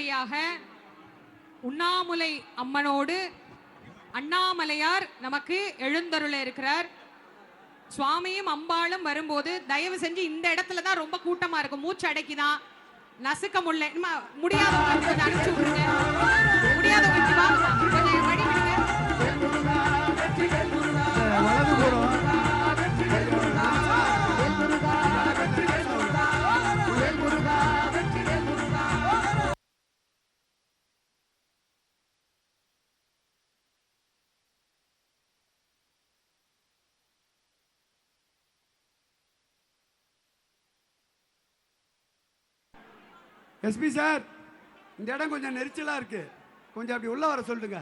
அடுத்தபடியாக உண்ணாமுலை அம்மனோடு அண்ணாமலையார் நமக்கு எழுந்தருள இருக்கிறார். சுவாமியும் அம்பாளும் வரும்போது தயவு செஞ்சு இந்த இடத்துல தான் ரொம்ப கூட்டமா இருக்கும். மூச்சு அடைக்குதான் நசுக்க முடியல. முடியாத முடியாதவங்க அனுப்பிச்சு விடுங்க. முடியாதவங்க எஸ்பி சார் இந்த இடம் கொஞ்சம் நெரிச்சலா இருக்கு. கொஞ்சம் அப்படி உள்ள வர சொல்லுங்க.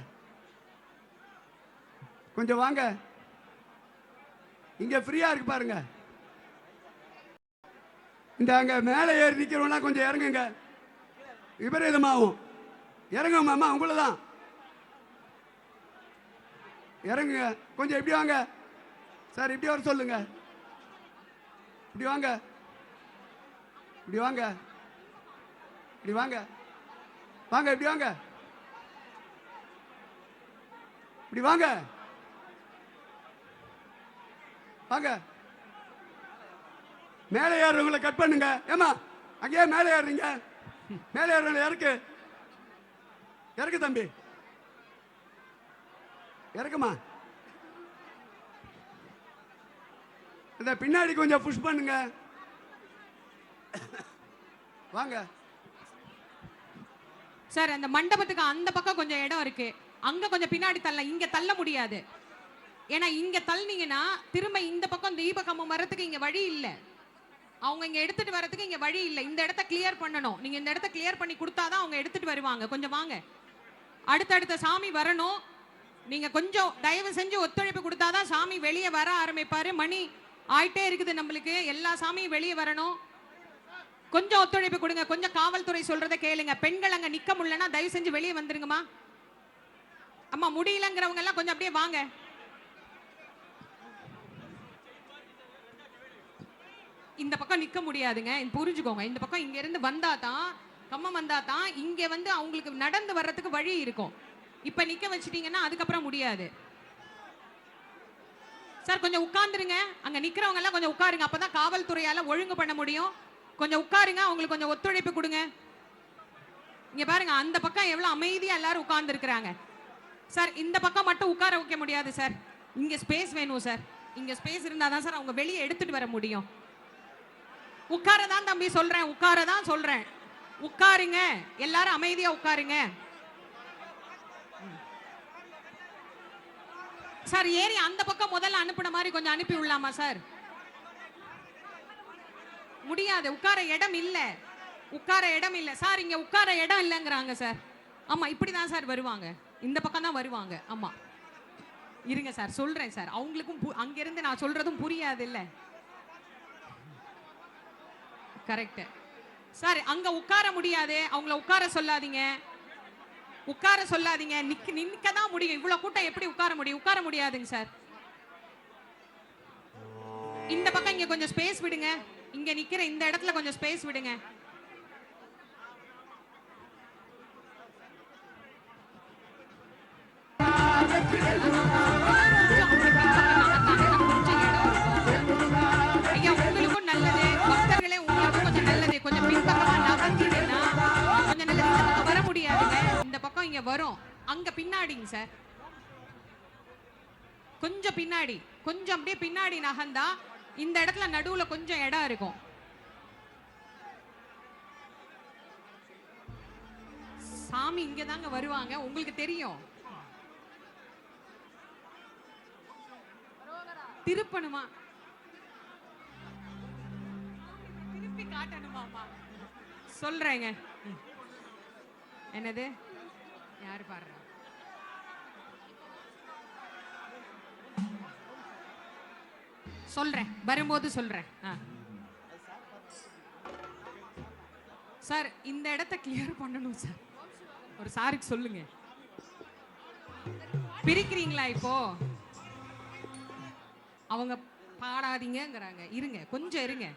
கொஞ்சம் வாங்க. இங்க ஃப்ரீயா இருக்கு பாருங்க. இந்த அங்க மேலே ஏறி நிக்கிறவனா கொஞ்சம் இறங்குங்க. விபரீதமாகும் இறங்க மாமா உங்களை தான் இறங்குங்க. கொஞ்சம் இப்படி வாங்க. சார் இப்படி வர சொல்லுங்க. இப்படி வாங்க. இப்படி வாங்க. இப்படி வாங்க. வாங்க இப்படி வாங்க. இப்படி வாங்க. வாங்க. மேலே ஏறுறவங்களை கட் பண்ணுங்க. ஏமா அங்கே மேலே ஏறுறீங்க. மேலே ஏறுறவங்க இறக்கு. இறக்கு தம்பி. இறக்குமா? இந்த பின்னாடி கொஞ்சம் புஷ் பண்ணுங்க. வாங்க. சார் அந்த மண்டபத்துக்கு அந்த பக்கம் கொஞ்சம் இடம் இருக்கு. அங்க கொஞ்சம் பின்னாடி தள்ள இங்க தள்ள முடியாது. ஏன்னா இங்க தள்ளினீங்கன்னா திரும்ப இந்த பக்கம் தீபகம்பம் வர்றதுக்கு இங்க வழி இல்ல. அவங்க இங்க எடுத்துட்டு வர்றதுக்கு இங்க வழி இல்ல. இந்த இடத்த கிளியர் பண்ணணும். நீங்க இந்த இடத்த கிளியர் பண்ணி கொடுத்தாதான் அவங்க எடுத்துட்டு வருவாங்க. கொஞ்சம் வாங்க. அடுத்தடுத்த சாமி வரணும். நீங்க கொஞ்சம் தயவு செஞ்சு ஒத்துழைப்பு கொடுத்தாதான் சாமி வெளியே வர ஆரம்பிப்பாரு. மணி ஆயிட்டே இருக்குது நம்மளுக்கு. எல்லா சாமியும் வெளியே வரணும். கொஞ்சம் ஒத்துழைப்பு கொடுங்க. கொஞ்சம் காவல்துறை சொல்றத கேளுங்க. பெண்கள் அங்க நிக்க முடியலன்னா தயவு செஞ்சு வெளியே வந்துருங்கம்மா. அம்மா முடியலங்கிறவங்க எல்லாம் கொஞ்சம் அப்படியே வாங்க. இந்த பக்கம் நிக்க முடியாதுங்க. புரிஞ்சுக்கோங்க. இந்த பக்கம் இங்க இருந்து வந்தா தான் கம்மம் வந்தா தான் இங்க வந்து அவங்களுக்கு நடந்து வர்றதுக்கு வழி இருக்கும். இப்ப நிக்க வச்சிட்டீங்கன்னா அதுக்கப்புறம் முடியாது. சார் கொஞ்சம் உட்கார்ந்துருங்க. அங்க நிக்கிறவங்க எல்லாம் கொஞ்சம் உட்காருங்க. அப்பதான் காவல்துறையால ஒழுங்கு பண்ண முடியும். கொஞ்சம் உட்காருங்க அவங்களுக்கு கொஞ்சம் ஒத்துழைப்பு கொடுங்க. இங்க பாருங்க அந்த பக்கம் எவ்வளவு அமைதியா எல்லாரும் உட்கார்ந்து இருக்கிறாங்க சார் இந்த பக்கம் மட்டும் உட்கார வைக்க முடியாது சார். இங்க ஸ்பேஸ் வேணும் சார். இங்க ஸ்பேஸ் இருந்தாதான் சார் அவங்க வெளியே எடுத்துட்டு வர முடியும். உட்கார தான் தம்பி சொல்றேன் உட்கார தான் சொல்றேன். உட்காருங்க எல்லாரும் அமைதியா உட்காருங்க. சார் ஏறி அந்த பக்கம் முதல்ல அனுப்புன மாதிரி கொஞ்சம் அனுப்பி விடலாமா சார்? முடியாது. உட்கார இடம் இல்ல. உட்கார இடம் இல்ல. சார் இங்க உட்கார இடம் இல்லைங்கிறாங்க சார். ஆமா இப்படிதான் சார் வருவாங்க. இந்த பக்கம் தான் வருவாங்க. ஆமா. இருங்க சார் சொல்றேன் சார். அவங்களுக்கும் பு- அங்கிருந்து நான் சொல்றதும் புரியாது இல்லை கரெக்ட் சார் அங்க உட்கார முடியாது. அவங்கள உட்கார சொல்லாதீங்க. உட்கார சொல்லாதீங்க. நிக்க நிற்க தான் முடியும். இவ்வளோ கூட்டம் எப்படி உட்கார முடியும்? உட்கார முடியாதுங்க சார். இந்த பக்கம் இங்க கொஞ்சம் ஸ்பேஸ் விடுங்க. இங்க நிக்கிற இந்த இடத்துல கொஞ்சம் ஸ்பேஸ் விடுங்க. ஐயா, உங்களுக்கும் நல்லது. பக்தர்களே உங்களுக்கும் கொஞ்சம் நல்லது. கொஞ்சம் பின்பக்கமா நகர்ந்தீங்கன்னா கொஞ்சம் நல்லது. இந்த பக்கம் வர முடியாதுங்க. இந்த பக்கம் இங்க வரும். அங்க பின்னாடிங்க சார் கொஞ்சம் பின்னாடி. கொஞ்சம் அப்படியே பின்னாடி நகர்ந்தா இந்த இடத்துல நடுவுல கொஞ்சம் இடம் இருக்கும். சாமி இங்க தாங்க வருவாங்க. உங்களுக்கு தெரியும். திருப்பணுமா? திருப்பி காட்டணுமாமா சொல்றேங்க. என்னது? யாரு பாடுற? சொல்றேன். வரும்போது சொல்றேன். ஆ. சார் இந்த இடத்த கிளியர் பண்ணணும் சார். ஒரு சாருக்கு சொல்லுங்க. பிரிக்கிறீங்களா இப்போ? அவங்க பாடாதீங்கிறாங்க இருங்க கொஞ்சம் இருங்க.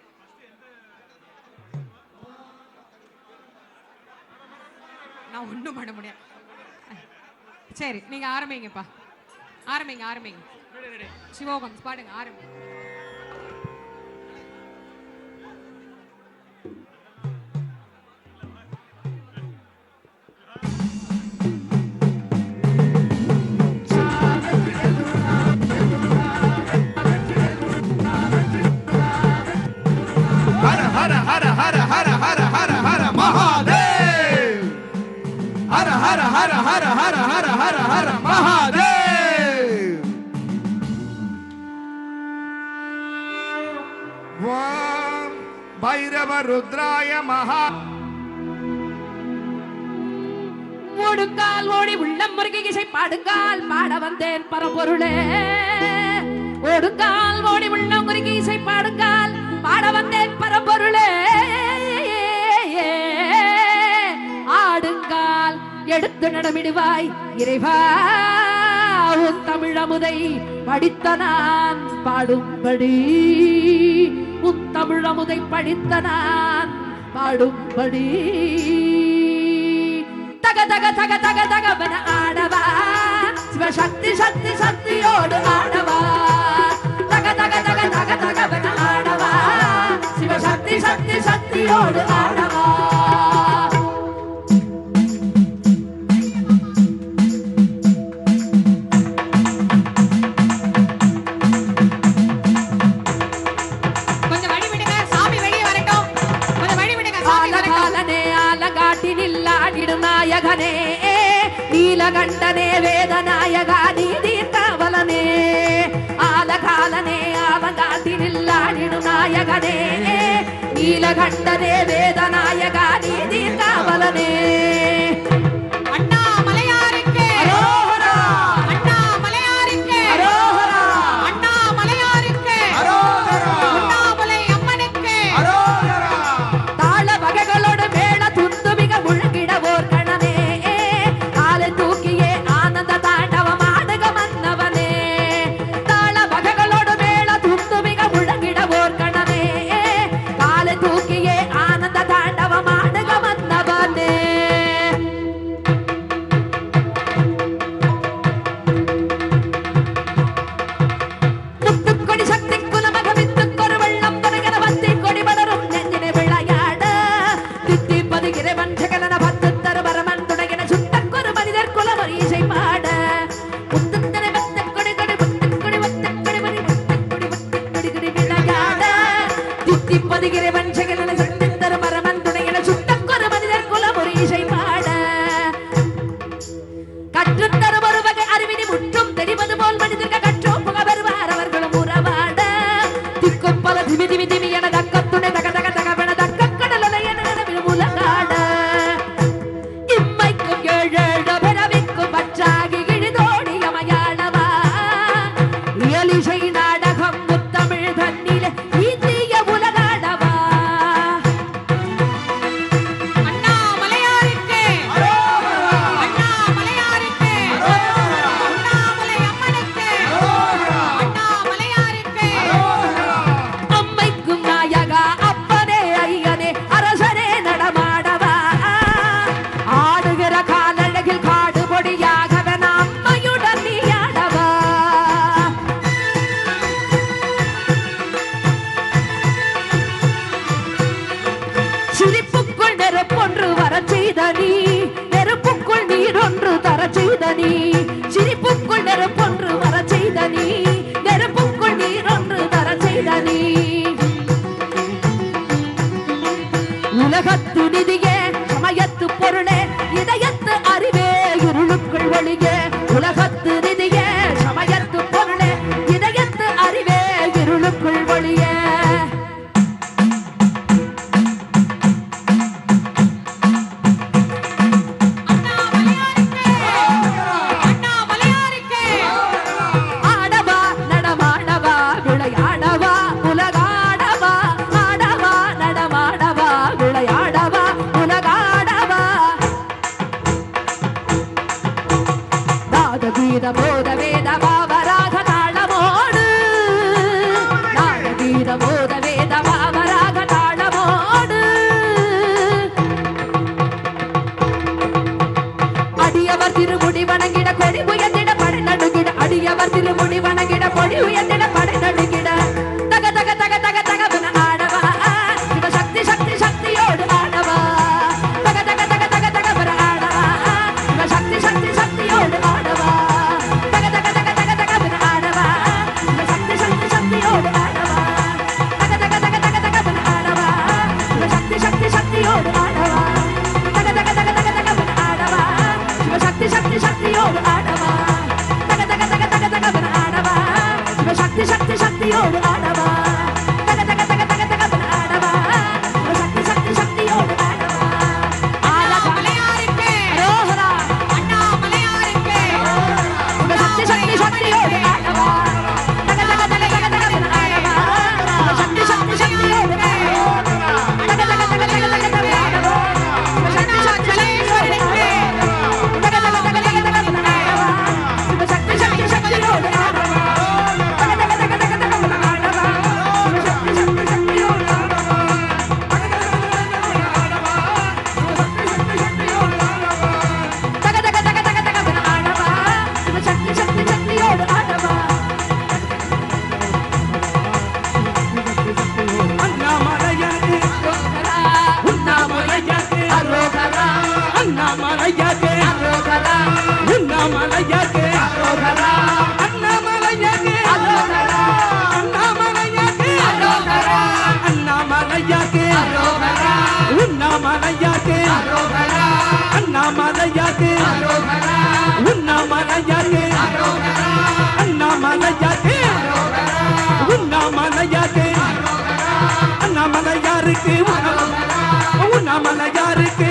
நான் ஒன்றும் பண்ண முடியாது. சரி நீங்க ஆரம்பிங்கப்பா. ஆரம்பிங்க ஆரம்பிங்க. சிவோகம் பாடுங்க ஆரம்பிங்க. ஹர ஹர ஹர ஹர ஹர மகாதேவ் ஓம் பைரவ ருத்ராய மகா ஓடுக்கால் ஓடி உள்ளம் முருகி இசை பாடுங்கால் பாட வந்தேன் பரபொருளே ஓடுக்கால் ஓடி உள்ளம் இசை பாடுங்கால் பாட வந்தேன் பரபொருளே எடுத்து நடமிடுவாய். இறைவா உன் தமிழமுதை படித்த நான் பாடும்படி. உன் தமிழமுதை படித்த நான் பாடும்படி. தக தக தக தக தகவன ஆடவா. சிவசக்தி சக்தி சக்தியோடு ஆடவா. தக தக தக தக தகவன ஆடவா. சிவசக்தி சக்தி சக்தியோடு ஆடவா ನಾಯಗ ನೀದಿ ಕಾವಲನೆ ಆಲಕಾಲನೆ ಆಲಗಾತಿ ನಿಲ್ಲಾಡಿಡು ನಾಯಗನೇ నీలగంటనే వేదనాయగా నీది కావలనే உலகத்து நிதியே சமயத்து பொருளே இதயத்து அறிவே இருளுக்குள் ஒளியே. பாவத்தில் முடிவணங்கிட பொடி உயர்ந்திட மலையாக்கு உன்னா மலையாக்கு அண்ணா மலையாக்கு உன்னா மலையாக்கு அண்ணா மலையாருக்கு உன்னா மலையாருக்கு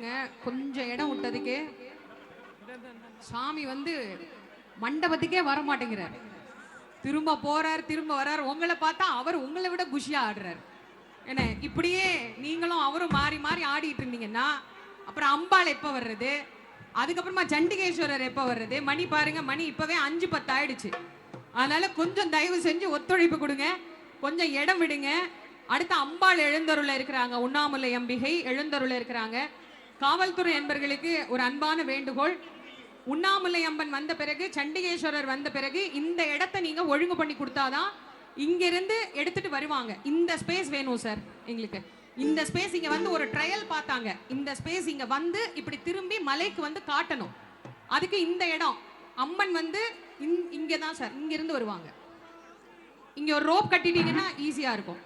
பாருங்க கொஞ்சம் இடம் விட்டதுக்கு சாமி வந்து மண்டபத்துக்கே வர மாட்டேங்கிறார் திரும்ப போறார் திரும்ப வர்றார் உங்களை பார்த்தா அவர் உங்களை விட குஷியா ஆடுறாரு. என்ன இப்படியே நீங்களும் அவரும் மாறி மாறி ஆடிட்டு இருந்தீங்கன்னா அப்புறம் அம்பாள் எப்போ வர்றது? அதுக்கப்புறமா சண்டிகேஸ்வரர் எப்போ வர்றது? மணி பாருங்க மணி இப்பவே அஞ்சு பத்து ஆயிடுச்சு. அதனால கொஞ்சம் தயவு செஞ்சு ஒத்துழைப்பு கொடுங்க. கொஞ்சம் இடம் விடுங்க. அடுத்து அம்பாள் எழுந்தருள இருக்கிறாங்க உண்ணாமுலை அம்பிகை எழுந்தருள இருக்கிறாங்க. காவல்துறை என்பர்களுக்கு ஒரு அன்பான வேண்டுகோள். உண்ணாமலை அம்மன் வந்த பிறகு சண்டிகேஸ்வரர் வந்த பிறகு இந்த இடத்த நீங்க ஒழுங்கு பண்ணி கொடுத்தாதான் இங்கிருந்து எடுத்துட்டு வருவாங்க. இந்த ஸ்பேஸ் வேணும் சார் எங்களுக்கு. இந்த ஸ்பேஸ் இங்க வந்து ஒரு ட்ரையல் பார்த்தாங்க. இந்த ஸ்பேஸ் இங்க வந்து இப்படி திரும்பி மலைக்கு வந்து காட்டணும். அதுக்கு இந்த இடம். அம்மன் வந்து இங்க தான் சார் இங்க இருந்து வருவாங்க. இங்க ஒரு ரோப் கட்டிட்டீங்கன்னா ஈஸியா இருக்கும்.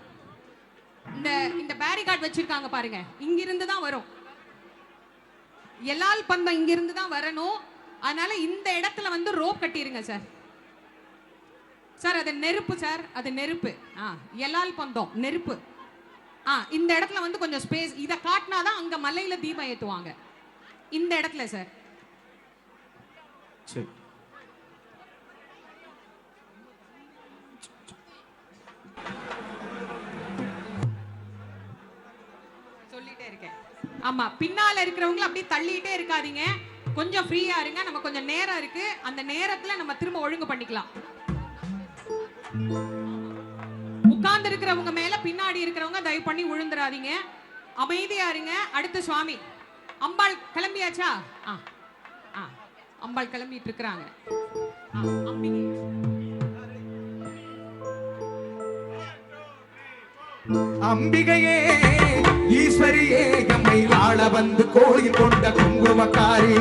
இந்த இந்த பேரிகார்ட் வச்சிருக்காங்க பாருங்க. இங்கிருந்து தான் வரும். எல்லால் பந்தம் இங்கிருந்து தான் வரணும். அதனால இந்த இடத்துல வந்து ரோப் கட்டிருங்க சார். சார் அது நெருப்பு சார். அது நெருப்பு. ஆ எல்லால் பந்தம் நெருப்பு. ஆ இந்த இடத்துல வந்து கொஞ்சம் ஸ்பேஸ் இதை காட்டினாதான் அங்க மலையில தீபம் ஏற்றுவாங்க இந்த இடத்துல சார். சரி. ஆமா பின்னால இருக்கிறவங்கள அப்படியே தள்ளிட்டே இருக்காதீங்க. கொஞ்சம் ஃப்ரீயா இருங்க. நம்ம கொஞ்சம் நேரம் இருக்கு. அந்த நேரத்துல நம்ம திரும்ப ஒழுங்கு பண்ணிக்கலாம். உட்கார்ந்து இருக்கிறவங்க மேல பின்னாடி இருக்கிறவங்க தயவு பண்ணி விழுந்துடாதீங்க அமைதியா இருங்க. அடுத்து சுவாமி. அம்பாள் கிளம்பியாச்சா? ஆ ஆ. அம்பாள் கிளம்பிட்டு இருக்கிறாங்க. அம்பிகையே ஈஸ்வரியே எம்மை ஆள வந்து கோயில் கொண்ட குங்குமக்காரி.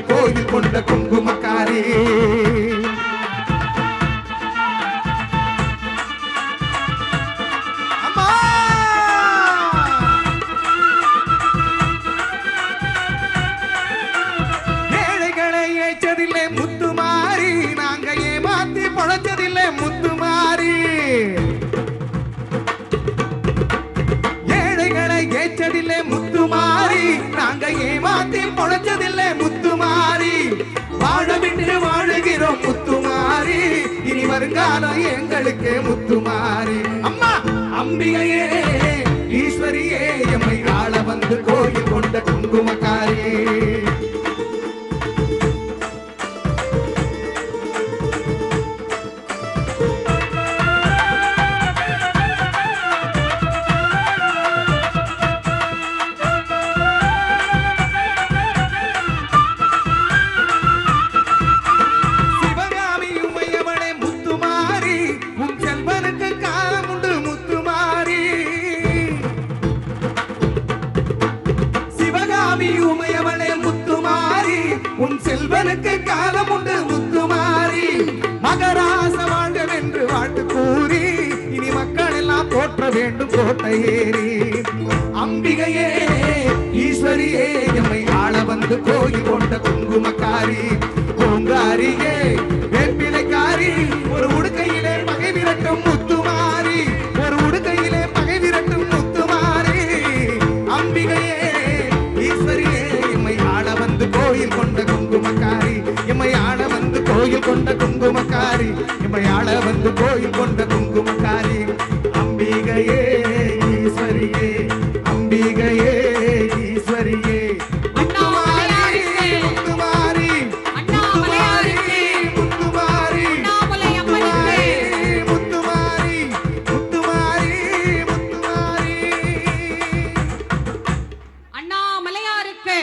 கோயில் கொண்ட கொங்கு வருங்காலம் எங்களுக்கு முத்துமாரி அம்மா அம்பிகையே ஈஸ்வரியே எம்மை ஆள வந்து கோயில் கொண்ட குங்குமக்காரியே. எம்மை ஆள வந்து கோயில் கொண்ட குங்குமக்காரி பூங்காரியே வேப்பிலைக்காரி ஒரு உடுக்கையிலே பகை விரட்டும் முத்துமாரி ஒரு உடுக்கையிலே பகை விரட்டும் முத்துமாரி. அம்பிகையே ஈஸ்வரியே எம்மை ஆள வந்து கோயில் கொண்ட குங்குமக்காரி எம்மை ஆள வந்து கோயில் கொண்ட குங்குமக்காரி எம்மை ஆள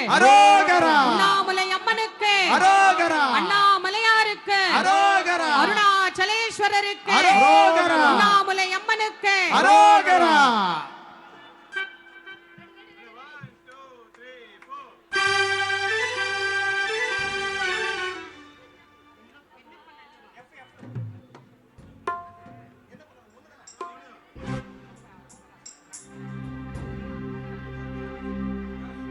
அரோகரா. அண்ணாமலை அம்மனுக்கு. அரோகரா. அண்ணாமலையாருக்கு அரோகரா. அருணாச்சலேஸ்வரருக்கு. அரோகரா. அண்ணாமலை அம்மனுக்கு. அரோகரா.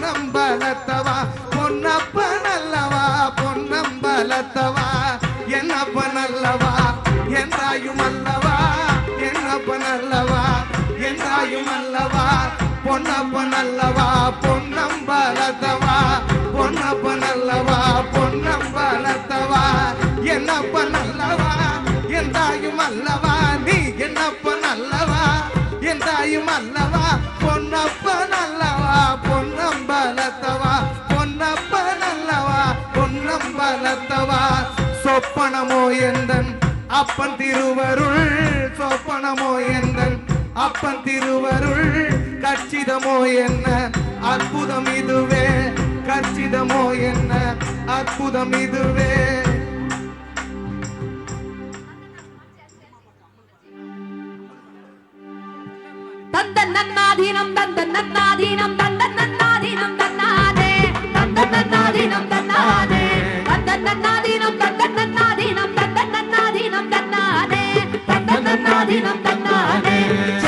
பொன்னம்பலத்தவா பொன்னப்ப நல்லவா பொன்னம்பலத்தவா? என்னப்ப நல்லவா என்றாயும் அல்லவா என்னப்ப நல்லவா என்றாயும் அல்லவா பொன்னப்ப நல்லவா பொன்னம்பலத்தவா? பொன்னப்ப நல்லவா பொன்னம்பலத்தவா? என்னப்ப நல்லவா என்றாயும் அல்லவா? நீ என்னப்ப நல்லவா என்றாயும் அல்லவா? பொன்னம்பலத்தவா சொப்பனமோ எந்தன்? அப்பன் திருவருள் சொப்பனமோ எந்தன்? அப்பன் திருவருள் கச்சிதமோ என்ன? அற்புதம் இதுவே. கச்சிதமோ என்ன? அற்புதம் இதுவே. தந்த நன்னாதீனம் தந்த நன்னாதீனம் தந்த நன்னாதீனம் தன்னாதே. தந்த நன்னாதீனம் தந்தன் தன்னானே.